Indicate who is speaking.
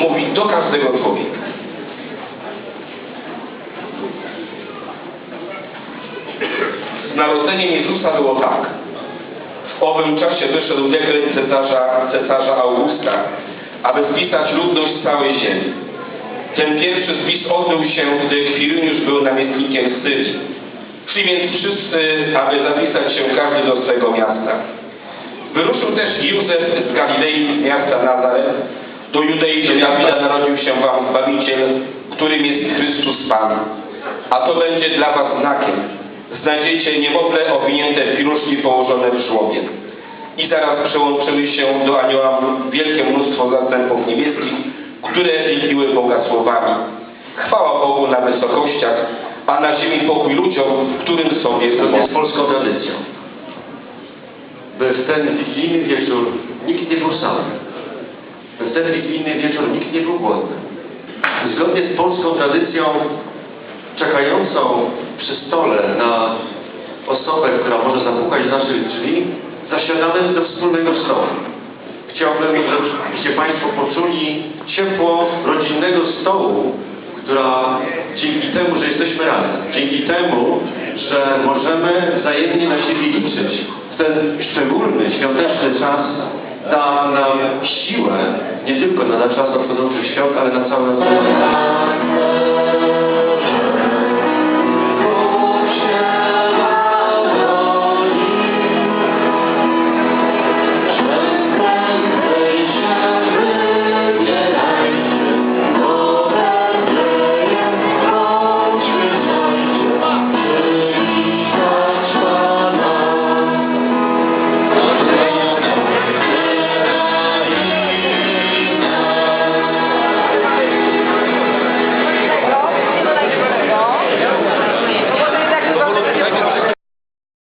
Speaker 1: mówi do każdego człowieka. Z narodzeniem Jezusa było tak. W owym czasie wyszedł dekret cesarza, cesarza Augusta, aby spisać ludność całej ziemi. Ten pierwszy spis odbył się, gdy Kwiryniusz był namiestnikiem Syrii. Szli więc wszyscy, aby zapisać się każdy do swego miasta. Wyruszył też Józef z Galilei, miasta Nazaret, do Judei, Dawida narodził się wam Zbawiciel, którym jest Chrystus Pan. A to będzie dla was znakiem. Znajdziecie niemowlę owinięte w piluszki położone w żłobie. I zaraz przełączyły się do anioła wielkie mnóstwo zastępów niebieskich, które wielbiły Boga słowami. Chwała Bogu na wysokościach, a na ziemi pokój ludziom, w którym sobie
Speaker 2: Zgodnie z polską tradycją. By w ten wigilijny wieczór nikt nie był sam. W ten wigilijny wieczór nikt nie był głodny. Zgodnie z polską tradycją czekającą przy stole na osobę, która może zapukać do naszych drzwi, zasiadamy do wspólnego stołu. Chciałbym, żebyście Państwo poczuli ciepło rodzinnego stołu, która dzięki temu, że jesteśmy razem, dzięki temu, że możemy wzajemnie na siebie liczyć, w ten szczególny, świąteczny czas da nam siłę nie tylko na czas nadchodzących świąt, ale na całe.